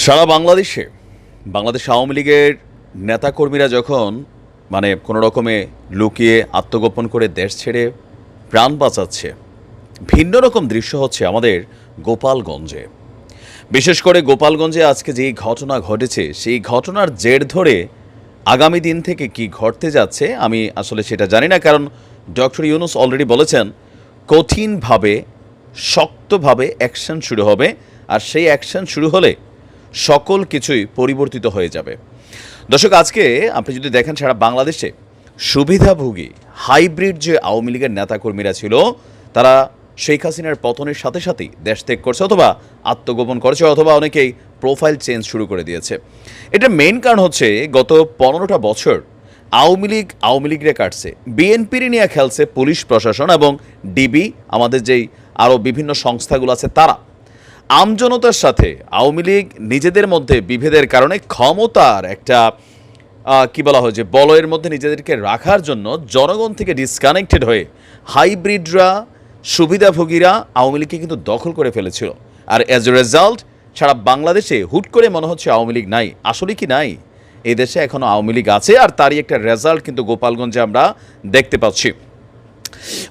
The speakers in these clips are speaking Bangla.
সারা বাংলাদেশে, বাংলাদেশ আওয়ামী লীগের নেতাকর্মীরা যখন মানে কোনো রকমে লুকিয়ে আত্মগোপন করে দেশ ছেড়ে প্রাণ বাঁচাচ্ছে, ভিন্ন রকম দৃশ্য হচ্ছে আমাদের গোপালগঞ্জে। বিশেষ করে গোপালগঞ্জে আজকে যেই ঘটনা ঘটেছে, সেই ঘটনার জের ধরে আগামী দিন থেকে কি ঘটতে যাচ্ছে, আমি আসলে সেটা জানি না, কারণ ডক্টর ইউনুস অলরেডি বলেছেন, কঠিনভাবে, শক্তভাবে অ্যাকশন শুরু হবে, আর সেই অ্যাকশন শুরু হলে সকল কিছুই পরিবর্তিত হয়ে যাবে। দর্শক, আজকে আপনি যদি দেখেন সারা বাংলাদেশে সুবিধাভোগী, হাইব্রিড যে আওয়ামী লীগের নেতাকর্মীরা ছিল, তারা শেখ হাসিনার পতনের সাথে সাথেই দেশ ত্যাগ করছে অথবা আত্মগোপন করেছে অথবা অনেকেই প্রোফাইল চেঞ্জ শুরু করে দিয়েছে। এটা মেন কারণ হচ্ছে গত পনেরোটা বছর আওয়ামী লীগ, আওয়ামী লীগরে কাটছে। বিএনপির নিয়ে খেলছে পুলিশ প্রশাসন এবং ডিবি, আমাদের যেই আরও বিভিন্ন সংস্থাগুলো আছে, তারা আমজনতার সাথে আওয়ামী লীগ নিজেদের মধ্যে বিভেদের কারণে ক্ষমতার একটা কি বলা হয় যে বলয়ের মধ্যে নিজেদেরকে রাখার জন্য জনগণ থেকে ডিসকানেক্টেড হয়ে হাইব্রিডরা, সুবিধাভোগীরা আওয়ামী লীগকে কিন্তু দখল করে ফেলেছিল। আর অ্যাজ এ রেজাল্ট সারা বাংলাদেশে হুট করে মনে হচ্ছে আওয়ামী লীগ নাই। আসলে কি নাই? এই দেশে এখনও আওয়ামী লীগ আছে আর তারই একটা রেজাল্ট কিন্তু গোপালগঞ্জে আমরা দেখতে পাচ্ছি।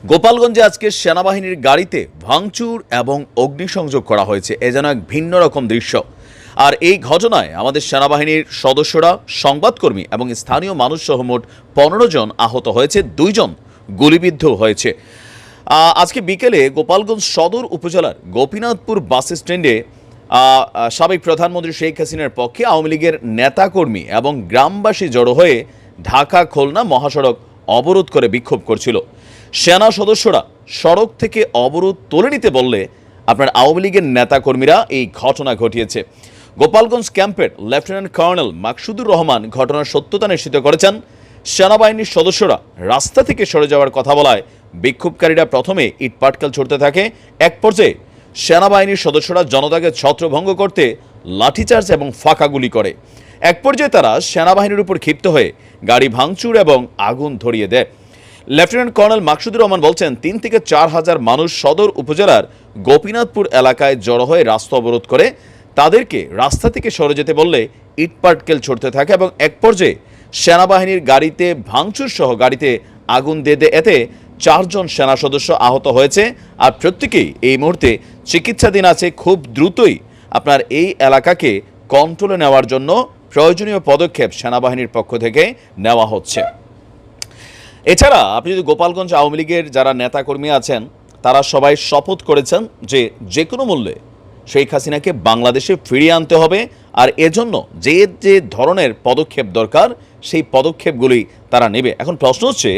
গোপালগঞ্জে আজকে সেনাবাহিনীর গাড়িতে ভাঙচুর এবং অগ্নিসংযোগ করা হয়েছে। এ যেন এক ভিন্ন রকম দৃশ্য। আর এই ঘটনায় আমাদের সেনাবাহিনীর সদস্যরা, সংবাদকর্মী এবং স্থানীয় মানুষ সহ মোট পনেরো জন আহত হয়েছে দুইজন গুলিবিদ্ধ হয়েছে। আজকে বিকেলে গোপালগঞ্জ সদর উপজেলার গোপীনাথপুর বাস স্ট্যান্ডে সাবেক প্রধানমন্ত্রী শেখ হাসিনার পক্ষে আওয়ামী লীগের নেতাকর্মী এবং গ্রামবাসী জড়ো হয়ে ঢাকা খুলনা মহাসড়ক অবরোধ করে বিক্ষোভ করছিল। সেনা সদস্যরা সড়ক থেকে অবরোধ তুলে নিতে বললে আপনার আওয়ামী লীগের নেতাকর্মীরা এই ঘটনা ঘটিয়েছে। গোপালগঞ্জ ক্যাম্পের লেফটেন্যান্ট কর্নেল মাকসুদুর রহমান ঘটনার সত্যতা নিশ্চিত করেছেন। সেনাবাহিনীর সদস্যরা রাস্তা থেকে সরে যাওয়ার কথা বলায় বিক্ষোভকারীরা প্রথমে ইটপাটকেল ছড়তে থাকে। এক পর্যায়ে সেনাবাহিনীর সদস্যরা জনতাকে ছত্রভঙ্গ করতে লাঠিচার্জ এবং ফাঁকা গুলি করে। এক পর্যায়ে তারা সেনাবাহিনীর উপর ক্ষিপ্ত হয়ে গাড়ি ভাঙচুর এবং আগুন ধরিয়ে দেয়। লেফটেন্যান্ট কর্নেল মাকসুদুর রহমান বলছেন, তিন থেকে চার হাজার মানুষ সদর উপজেলার গোপীনাথপুর এলাকায় জড়ো হয়ে রাস্তা অবরোধ করে। তাদেরকে রাস্তা থেকে সরে যেতে বললে ইটপাটকেল ছড়তে থাকে এবং এক পর্যায়ে সেনাবাহিনীর গাড়িতে ভাঙচুর সহ গাড়িতে আগুন দিয়ে দেয় এতে চারজন সেনা সদস্য আহত হয়েছে। আর প্রত্যেকেই এই মুহূর্তে চিকিৎসাধীন আছে। খুব দ্রুতই আপনার এই এলাকাকে কন্ট্রোলে নেওয়ার জন্য প্রয়োজনীয় পদক্ষেপ সেনাবাহিনীর পক্ষ থেকে নেওয়া হচ্ছে। এছাড়া আপনি যদি গোপালগঞ্জ আওয়ামী লীগের যারা নেতাকর্মী আছেন, তারা সবাই শপথ করেছেন যে যে কোনো মূল্যে শেখ হাসিনাকে বাংলাদেশে ফিরিয়ে আনতে হবে আর এজন্য যে যে ধরনের পদক্ষেপ দরকার, সেই পদক্ষেপগুলি তারা নেবে। এখন প্রশ্ন হচ্ছে,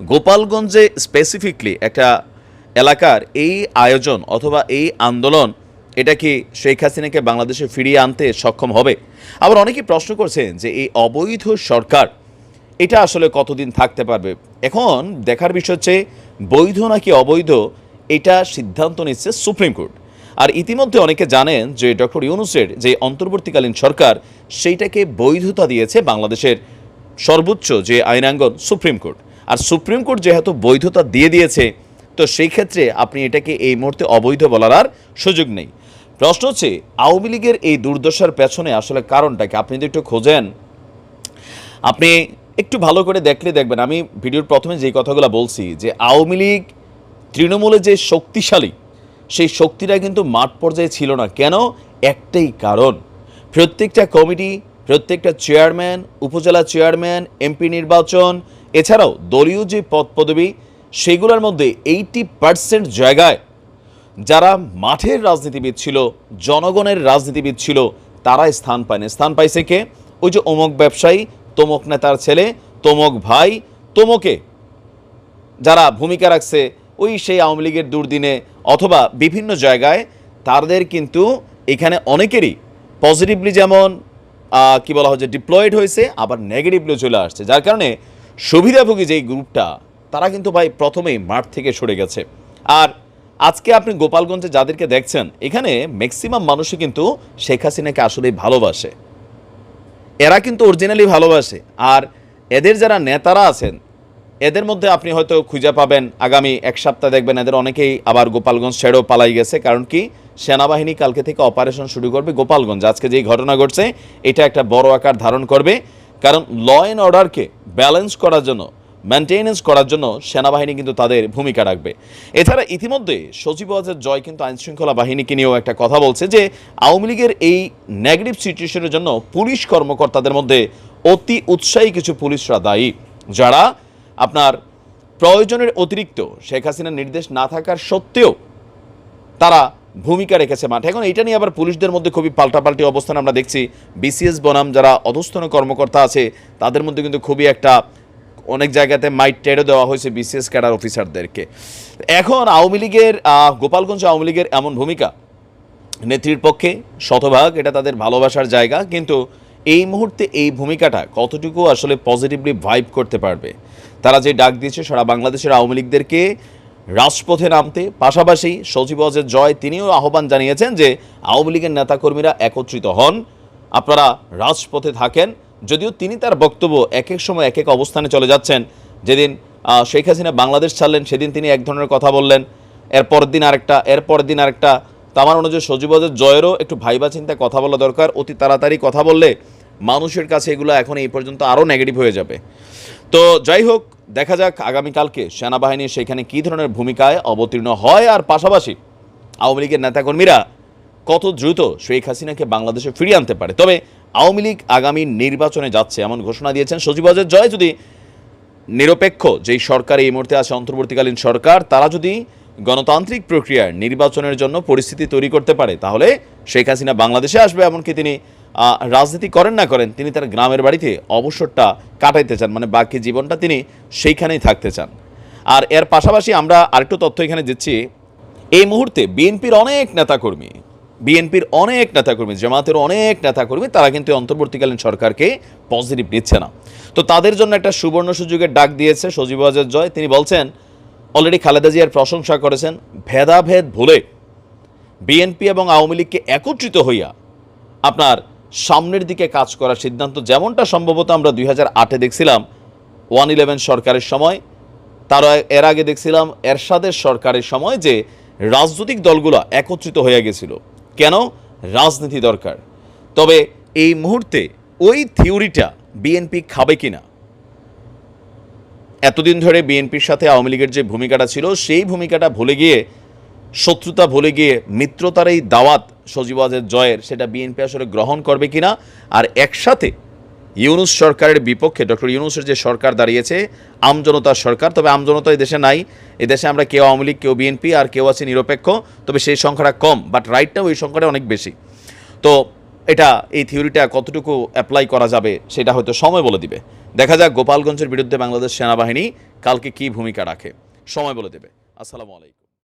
গোপালগঞ্জে স্পেসিফিকলি একটা এলাকার এই আয়োজন অথবা এই আন্দোলন, এটা কি শেখ হাসিনাকে বাংলাদেশে ফিরিয়ে আনতে সক্ষম হবে? আবার অনেকেই প্রশ্ন করছেন যে এই অবৈধ সরকার এটা আসলে কতদিন থাকতে পারবে? এখন দেখার বিষয় হচ্ছে, বৈধ নাকি অবৈধ, এটা সিদ্ধান্ত নিচ্ছে সুপ্রিম কোর্ট। আর ইতিমধ্যে অনেকে জানেন যে ডক্টর ইউনুসের যে অন্তর্বর্তীকালীন সরকার, সেইটাকে বৈধতা দিয়েছে বাংলাদেশের সর্বোচ্চ যে আইনাঙ্গন, সুপ্রিম কোর্ট। আর সুপ্রিম কোর্ট যেহেতু বৈধতা দিয়ে দিয়েছে, তো সেই ক্ষেত্রে আপনি এটাকে এই মুহূর্তে অবৈধ বলার আর সুযোগ নেই। প্রশ্ন হচ্ছে, আওয়ামী লীগের এই দুর্দশার পেছনে আসলে কারণটা কি? আপনি যদি একটু খোঁজেন, আপনি একটু ভালো করে দেখলে দেখবেন, আমি ভিডিওর প্রথমে যে কথাগুলো বলছি, যে আওয়ামী লীগ তৃণমূলে যে শক্তিশালী, সেই শক্তিটা কিন্তু মাঠ পর্যায়ে ছিল না। কেন? একটাই কারণ, প্রত্যেকটা কমিটি, প্রত্যেকটা চেয়ারম্যান, উপজেলা চেয়ারম্যান, এমপি নির্বাচন, এছাড়াও দলীয় যে পদ পদবি, সেগুলোর মধ্যে এইটি পার্সেন্ট জায়গায় যারা মাঠের রাজনীতিবিদ ছিল, জনগণের রাজনীতিবিদ ছিল তারা স্থান পায়নি। স্থান পাইছে কে? ওই যে অমুক ব্যবসায়ী তমক নেতার ছেলে, তমক ভাই, তমকে যারা ভূমিকা রাখছে ওই সেই আওয়ামী লীগের দুর্দিনে অথবা বিভিন্ন জায়গায়, তাদের কিন্তু এখানে অনেকেরই পজিটিভলি যেমন কি বলা যে ডিপ্লয়েড হয়েছে, আবার নেগেটিভলি চলে আসছে। যার কারণে সুবিধাভোগী যেই গ্রুপটা তারা কিন্তু ভাই প্রথমেই মাঠ থেকে সরে গেছে। আর আজকে আপনি গোপালগঞ্জে যাদেরকে দেখছেন, এখানে ম্যাক্সিমাম মানুষই কিন্তু শেখ হাসিনাকে আসলেই ভালোবাসে। এরা কিন্তু অরিজিনালি ভালোবাসে। আর এদের যারা নেতারা আছেন, এদের মধ্যে আপনি হয়তো খুঁজে পাবেন, আগামী এক সপ্তাহ দেখবেন এদের অনেকেই আবার গোপালগঞ্জ ছেড়েও পালাই গেছে। কারণ কি? সেনাবাহিনী কালকে থেকে অপারেশন শুরু করবে গোপালগঞ্জ। আজকে যেই ঘটনা ঘটছে, এটা একটা বড় আকার ধারণ করবে। কারণ ল অ্যান্ড অর্ডারকে ব্যালেন্স করার জন্য মেনটেনেন্স করার জন্য সেনাবাহিনী কিন্তু তাদের ভূমিকা রাখবে। এছাড়া ইতিমধ্যে সচিব সচিবাজের জয় কিন্তু আইনশৃঙ্খলা বাহিনীকে নিয়েও একটা কথা বলছে যে, আওয়ামী লীগের এই নেগেটিভ সিচুয়েশনের জন্য পুলিশ কর্মকর্তাদের মধ্যে অতি উৎসাহী কিছু পুলিশরা দায়ী, যারা আপনার প্রয়োজনের অতিরিক্ত শেখ হাসিনার নির্দেশ না থাকার সত্ত্বেও তারা ভূমিকা রেখেছে মাঠে। এখন এটা নিয়ে আবার পুলিশদের মধ্যে খুবই পাল্টাপাল্টি অবস্থান আমরা দেখছি। বিসিএস বনাম যারা অধস্থন কর্মকর্তা আছে, তাদের মধ্যে কিন্তু খুবই একটা অনেক জায়গাতে মাইট টেরও দেওয়া হয়েছে বিসিএস ক্যাডার অফিসারদেরকে এখন আওয়ামী লীগের গোপালগঞ্জ আওয়ামী লীগের এমন ভূমিকা, নেত্রীর পক্ষে শতভাগ এটা তাদের ভালোবাসার জায়গা, কিন্তু এই মুহূর্তে এই ভূমিকাটা কতটুকু আসলে পজিটিভলি ভাইব করতে পারবে? তারা যে ডাক দিয়েছে, সারা বাংলাদেশের আওয়ামী লীগদেরকে রাজপথে নামতে, পাশাপাশি সচিবজের জয় তিনিও আহ্বান জানিয়েছেন যে আওয়ামী লীগের নেতাকর্মীরা একত্রিত হন। আপনারা রাজপথে থাকেন যদিও তিনি তার বক্তব্য এক এক সময় এক এক অবস্থানে চলে যাচ্ছেন। যেদিন শেখ হাসিনা বাংলাদেশ ছাড়লেন, সেদিন তিনি এক ধরনের কথা বললেন। এরপর দিন আরেকটা এরপর দিন আরেকটা। তা আমার অনুযায়ী সজীবদের জয়েরও একটু ভাইবা চিন্তায় কথা বলা দরকার। অতি তাড়াতাড়ি কথা বললে মানুষের কাছে এগুলো এখন এই পর্যন্ত আরও নেগেটিভ হয়ে যাবে। তো যাই হোক, দেখা যাক আগামীকালকে সেনাবাহিনী সেখানে কী ধরনের ভূমিকায় অবতীর্ণ হয়। আর পাশাপাশি আওয়ামী লীগের নেতাকর্মীরা কত দ্রুত শেখ হাসিনাকে বাংলাদেশে ফিরিয়ে আনতে পারে। তবে আওয়ামী লীগ আগামী নির্বাচনে যাচ্ছে এমন ঘোষণা দিয়েছেন সজীবজের জয় যদি নিরপেক্ষ, যেই সরকার এই মুহূর্তে আছে, অন্তর্বর্তীকালীন সরকার, তারা যদি গণতান্ত্রিক প্রক্রিয়ার নির্বাচনের জন্য পরিস্থিতি তৈরি করতে পারে, তাহলে শেখ হাসিনা বাংলাদেশে আসবে এমনকি তিনি রাজনীতি করেন না করেন, তিনি তার গ্রামের বাড়িতে অবসরটা কাটাইতে চান মানে বাকি জীবনটা তিনি সেইখানেই থাকতে চান। আর এর পাশাপাশি আমরা আরেকটু তথ্য এখানে দিচ্ছি, এই মুহূর্তে বিএনপির অনেক নেতাকর্মী বিএনপির অনেক নেতাকর্মী, জামাতের অনেক নেতাকর্মী, তারা কিন্তু অন্তর্বর্তীকালীন সরকারকে পজিটিভ নিচ্ছে না। তো তাদের জন্য একটা সুবর্ণ সুযোগের ডাক দিয়েছে সজীব ওয়াজেদ জয়। তিনি বলছেন অলরেডি খালেদা জিয়ার প্রশংসা করেছেন, ভেদাভেদ ভুলে বিএনপি এবং আওয়ামী লীগকে একত্রিত হইয়া আপনার সামনের দিকে কাজ করার সিদ্ধান্ত যেমনটা সম্ভবত আমরা দুই হাজার আটে দেখছিলাম, ওয়ান ইলেভেন সরকারের সময় তার এর আগে দেখছিলাম এরশাদের সরকারের সময় যে রাজনৈতিক দলগুলো একত্রিত হয়ে গেছিল। কেন? রাজনীতি দরকার। তবে এই মুহূর্তে ওই থিওরিটা বিএনপি খাবে কিনা? এতদিন ধরে বিএনপির সাথে আওয়ামী লীগের যে ভূমিকাটা ছিল, সেই ভূমিকাটা ভুলে গিয়ে, শত্রুতা ভুলে গিয়ে মিত্রতার এই দাওয়াত সজীবাজের জয়ের, সেটা বিএনপি আসলে গ্রহণ করবে কিনা? আর একসাথে ইউনুস সরকারের বিপক্ষে, ডক্টর ইউনুসের যে সরকার দাঁড়িয়েছে আমজনতার সরকার, তবে আমজনতা দেশে নাই। এ দেশে আমরা কেউ আওয়ামী লীগ, কেউ বিএনপি আর কেউ আছে নিরপেক্ষ, তবে সেই সংখ্যাটা কম বাট রাইটটাও এই সংখ্যাটা অনেক বেশি। তো এটা, এই থিওরিটা কতটুকু অ্যাপ্লাই করা যাবে, সেটা হয়তো সময় বলে দিবে। দেখা যাক গোপালগঞ্জের বিরুদ্ধে বাংলাদেশ সেনাবাহিনী কালকে কী ভূমিকা রাখে, সময় বলে দেবে। আসসালামু আলাইকুম।